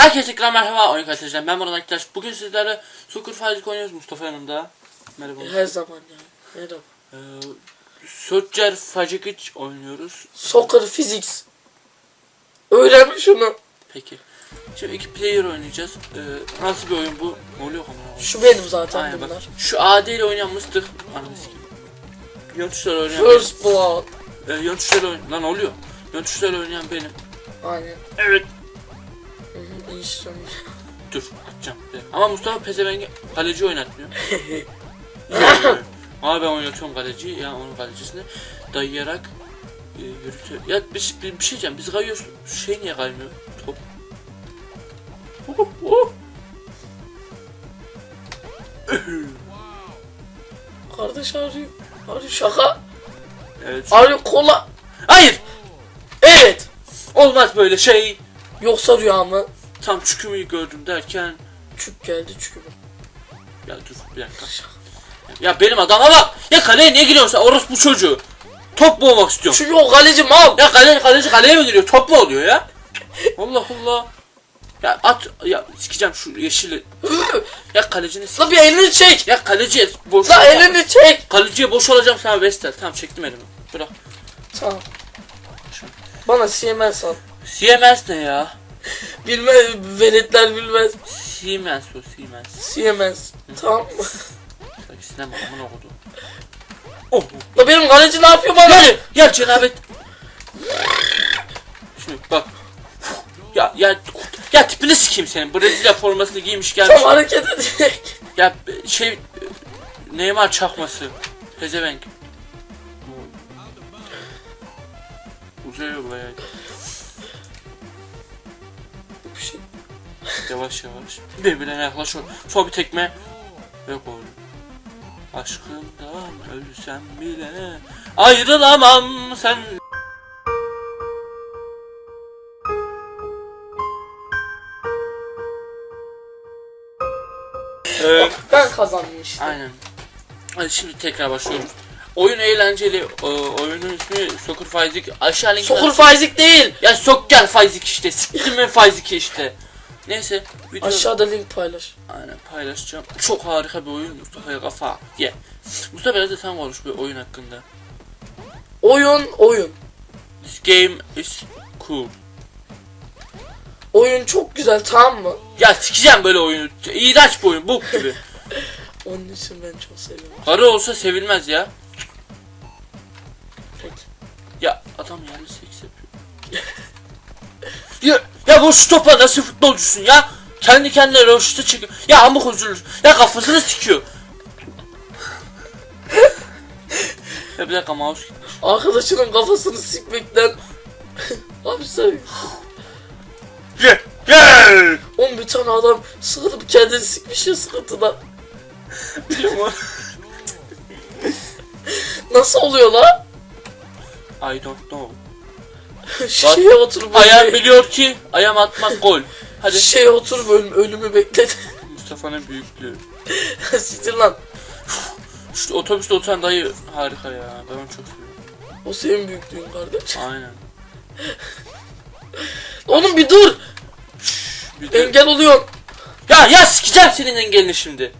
Herkese tekrar merhaba oyun arkadaşlar. Ben Murat Aktaş. Bugün sizlerle Sukur Fizik oynuyoruz. Mustafa yanımda. Merhaba. Her zaman ya. Merhaba. Ee, Sörcer Facikic oynuyoruz. Soccer Physics. Öğren şunu. Peki. Şimdi iki player oynayacağız. Ee, nasıl bir oyun bu? Ne oluyor kamera? Şu benim zaten Aynen bak. bunlar. Şu AD ile oynayan mıstık. Ananı sikeyim. Yön tuşları oynayan First Blood. benim. Ee, yön tuşları oynayan... Lan oluyor? Yön tuşları oynayan benim. Aynen. Evet. İşte. Dur atacağım. Ama Mustafa Pezevengi kaleci oynatmıyor. Ama ben oynatıyorum kaleciyi ya onun kalecisini dayayarak e, yürütüyor. Ya bir, bir, bir şey diyeceğim biz kayıyoruz. Şey niye kaymıyor? Top. Kardeş arıyor. Arıyor şaka. Evet. Arıyor kola. Hayır. Evet. Olmaz böyle şey. Yoksa rüya mı? Tam çükümü gördüm derken Çük geldi çükümü. ya dur bir dakika. Ya benim adama bak. Ya kaleye niye giriyorsun sen? Orası bu çocuğu. Top mu olmak istiyorum? Çünkü o kaleci mal. Ya kaleci kaleci kaleye mi giriyor? Top mu oluyor ya? Allah Allah. Ya at ya sikeceğim şu yeşili. ya kalecini sik. La bir elini çek. Ya kaleciye boş La elini çek. Kaleciye boş olacağım sana Vestel. Tamam çektim elimi. Bırak. Tamam. Bana CMS al. Siemens ne ya? Bilmez, veletler bilmez. Siemens o Siemens. CMS. Tamam mı? Sanki sinema amına kodu. Oh. La benim kaleci ne yapıyor bana? Gel gel cenabet. Şimdi bak. Ya ya ya tipini sikeyim senin. Brezilya formasını giymiş gelmiş. Tam hareket edecek. Ya şey Neymar çakması. Pezevenk. Uzay yolla ya. Bir şey. Yavaş yavaş. Birbirine yaklaş. Son bir tekme. Ve gol. Aşkından ölsem bile ayrılamam sen. Ee, Ben kazandım işte. Aynen. Hadi şimdi tekrar başlıyoruz. Oyun eğlenceli. Ee, oyunun ismi Soccer Faizik. Aşağı linkten... Sokur faizik değil. Ya sok gel Faizik işte. Siktir mi Faizik işte. Neyse. Video... Aşağıda link paylaş. Aynen paylaşacağım. Çok harika bir oyun. Mustafa'ya kafa. Ye. Mustafa biraz da sen konuş bir oyun hakkında. Oyun oyun. This game is cool. Oyun çok güzel tamam mı? Ya sikeceğim böyle oyunu. İğrenç bir oyun. Bok gibi. Onun için ben çok seviyorum. Karı olsa sevilmez ya. Ya adam yerli seks yapıyor. ya, ya bu stopa nasıl futbolcusun ya? Kendi kendine röşte çekiyor. Ya amık üzülür. Ya kafasını sikiyor. ya bir dakika mouse gitmiş. Arkadaşının kafasını sikmekten Abi sen Gel. Gel. Oğlum bir tane adam sıkılıp kendini sikmiş ya sıkıntıdan. Nasıl oluyor la? I don't know. Şeye oturup Ayağım ölümü, biliyor ki ayağım atmak gol. Hadi şeye oturup ölüm, ölümü bekledi. Mustafa'nın büyüklüğü. Siktir lan. Şu otobüste oturan dayı harika ya. Ben onu çok seviyorum. O senin büyüklüğün kardeş. Aynen. Oğlum bir dur. Bir de- Engel oluyorsun. Ya ya sikeceğim senin engelini şimdi.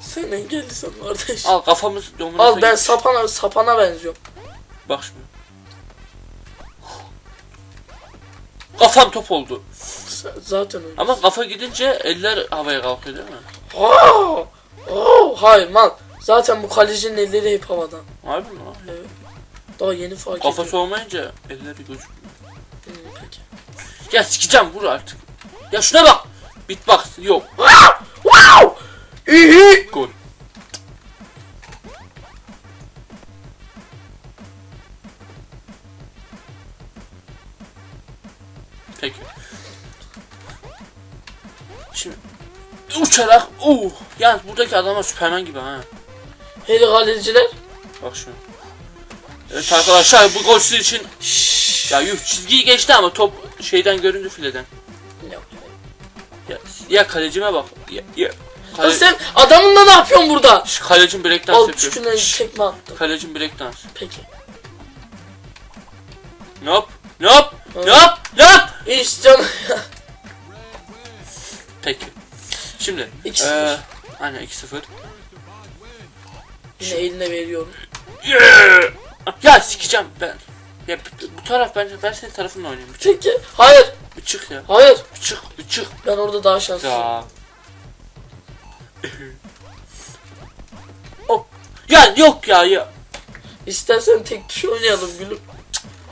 Sen engellisin kardeş. Al kafamız dominansa Al ben sapana sapana benziyorum. Bak şimdi. Kafam top oldu. Sen zaten öyle. Ama kafa gidince eller havaya kalkıyor değil mi? Aa! Oo, hayır man. Zaten bu kalecinin elleri hep havada. Harbi mi lan? Evet. Daha yeni fark Kafası ediyorum. olmayınca elleri gözükmüyor. Hmm, peki. Ya sikeceğim vur artık. Ya şuna bak. Beatbox yok. Wow! İyi. Gol. Şimdi uçarak uh yalnız buradaki adamlar Süperman gibi ha. Hele kaleciler. Bak şu. Evet arkadaşlar bu golsüz için Şşş. ya yuh çizgiyi geçti ama top şeyden göründü fileden. Ya, ya kalecime bak. Ya, ya. Kale, sen adamınla ne yapıyorsun burada? Şş, kalecim breakdance Al yapıyor. Şş, tekme attım. Kalecim breakdance. Peki. Nop. Nop. Nop. Nop. İş canım. Peki. Şimdi. 2-0. eee, aynen 2-0. Yine eline veriyorum. Ya sikeceğim ben. Ya bu- taraf bence ben senin tarafınla oynayayım. Bir çık, Peki. Hayır. bir çık ya. Hayır. Bir çık, bir çık. Ben orada daha şanslıyım. Ya. Hop. Ya yok ya ya. İstersen tek tuş oynayalım gülüm.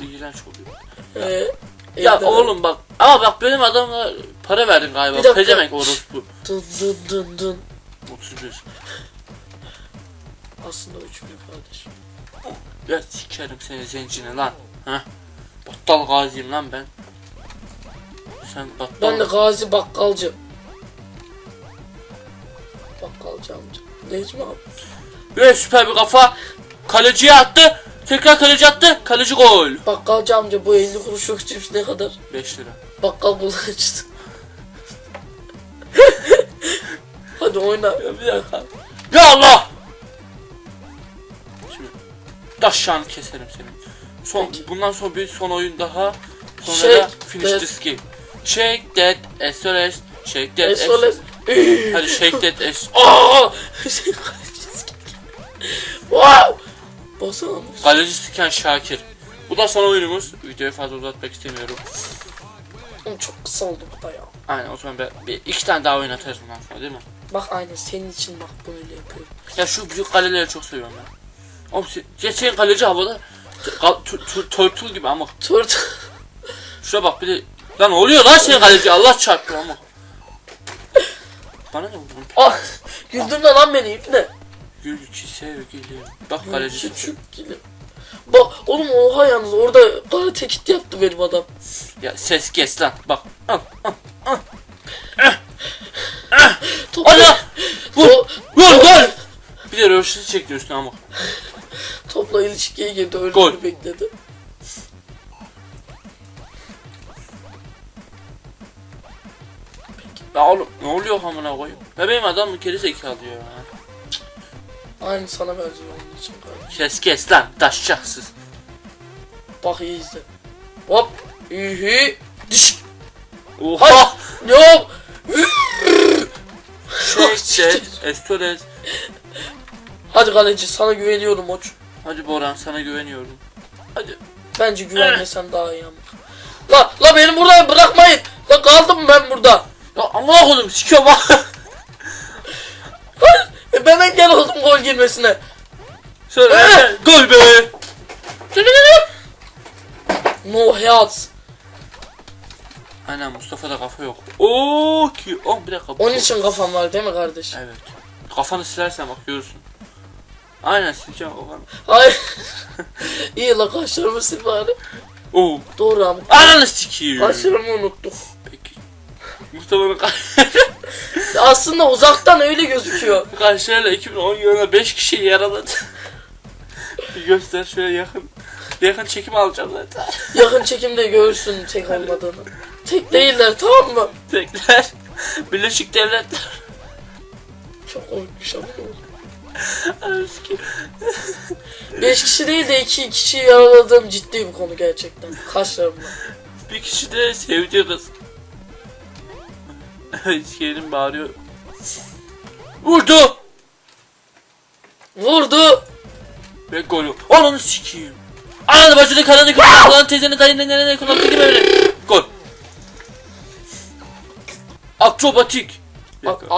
İğrenç oluyor. Ee, Ya oğlum bak ama bak benim adamla para verdin Bir galiba. dakika. Pezemek orospu. Dın dın dın dın. 31. Aslında üç bin kardeş. Ya sikerim seni zencine lan. Ha? Battal gaziyim lan ben. Sen battal. Ben de Gazi Bakkalcı. Bakkalcı amca. Necmi abi. Ve süper bir kafa. Kaleciye attı. Tekrar kaleci attı. Kaleci gol. Bakkalcı amca bu 50 kuruşluk cips ne kadar? 5 lira. Bakkal kullanıcısı. Hadi oyna. Ya bir dakika. Ya Allah! Şimdi taşşağını keserim senin. Son, Peki. bundan sonra bir son oyun daha. Sonra Shake da finish that- this game. Shake that SOS. Shake that Esoles. Hadi shake that S. Aaa! wow! Basana mı? Kaleci siken Şakir. Bu da son oyunumuz. Videoyu fazla uzatmak istemiyorum. Çok kısa oldu bu da ya. Aynen o zaman bir, bir iki tane daha oyun atarız bundan sonra değil mi? Bak aynen senin için bak böyle yapıyorum. Ya şu büyük kaleleri çok seviyorum ben. Oğlum senin kaleci havada Kal- tu- tu- Turtle gibi ama Turt. şuna bak bir de lan oluyor lan senin kaleci Allah çarpıyor ama. Bana ne vurdun? ah! Güldürme lan beni ipne. Gül sevgilim. Bak kaleci Küçük gilim. Bak oğlum oha yalnız orada karate kit yaptı benim adam. Ya ses kes lan bak. Al al. Top, Hadi lan. Vur. to- Gol gol. Bir de röveşatı çekti üstüne ama. topla ilişkiye girdi öyle Gol. bekledi. Ya oğlum ne oluyor amına koyayım? Ya benim adam geri zekalı ya. Aynı sana benziyor onun için kardeşim. Kes kes lan taşacaksız. Bak iyi izle. Hop. Ühü. Diş. Oha. Yok. Şey Estores. Hadi kaleci sana güveniyorum oç. Hadi Boran sana güveniyorum. Hadi. Bence güvenmesen daha iyi ama. La la beni burada bırakmayın. La kaldım ben burada. Ya amına koydum sikiyorum ha. E ben engel oldum gol girmesine. Söyle. Gol be. No health. Aynen Mustafa'da kafa yok. Oo ki. Oh bir dakika. Onun için kafam var değil mi kardeş? Evet. Kafanı silersen bak görürsün. Aynen sileceğim kafanı. Hayır. İyi la kaşlarımı sil bari. Oo. Doğru ama. Ananı sikiyim. Kaşlarımı unuttum. Peki. Mustafa'nın ka Aslında uzaktan öyle gözüküyor. kaşlarıyla 2010 yılında 5 kişi yaraladı. bir göster şöyle yakın. Yakın çekim alacağım zaten. Yakın çekimde görürsün tek olmadığını. Tek değiller tamam mı? Tekrar. Birleşik Devletler. Çok komikmiş ama. Sikeyim. 5 kişi değil de 2 kişiyi yaraladığım ciddi bir konu gerçekten. Kaşlarımla. Bir kişi de sevdiği kız. Bağırıyor. Vurdu. Vurdu. Ve golü. Ananı sikeyim. Ananı bacını kanını kırmızı lan teyzeni dayını nenene kullandığı gibi öyle. Akrobatik. Bak dakika.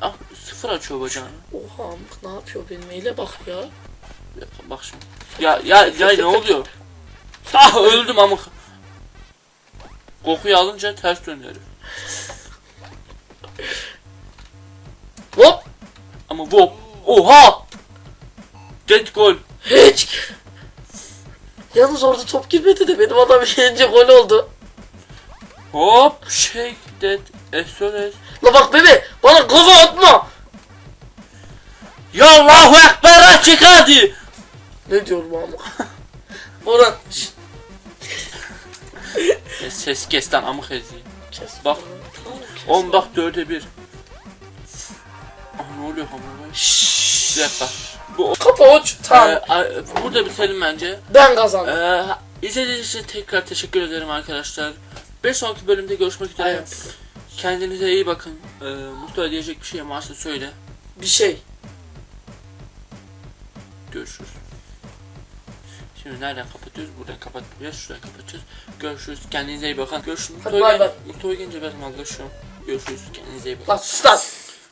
ah. Ah, sıfır açıyor bacağını. Oha amk ne yapıyor benim eyle bak ya. Bak şimdi. Ya ya ya ne oluyor? Ah öldüm amık. Kokuyu alınca ters döndü herif. Hop. Ama bu oha! Dead gol. Hiç. Yalnız orada top girmedi de benim adam yiyince gol oldu. Hop shake that SOS. La bak bebe bana kafa atma. Ya Allahu Ekber açık hadi. Ne diyorum ama. Orhan. ses kes lan amık ezi. Kes. Bak. Oğlum bak dörde bir. Ah ne oluyor hamur Bir dakika. Bu Kapa uç. Tamam. Ee, a- burada bitelim bence. ben kazandım. Ee, izlediğiniz için tekrar teşekkür ederim arkadaşlar. Bir sonraki bölümde görüşmek üzere. Aynen. Kendinize iyi bakın. Ee, Mustafa diyecek bir şey varsa söyle. Bir şey. Görüşürüz. Şimdi nereden kapatıyoruz? Buradan kapatmayacağız. Şuradan kapatacağız. Görüşürüz. Kendinize iyi bakın. Görüşürüz. Hadi bay bay. Mustafa gelince ben anlaşıyorum. Görüşürüz. Kendinize iyi bakın. Lan sus lan.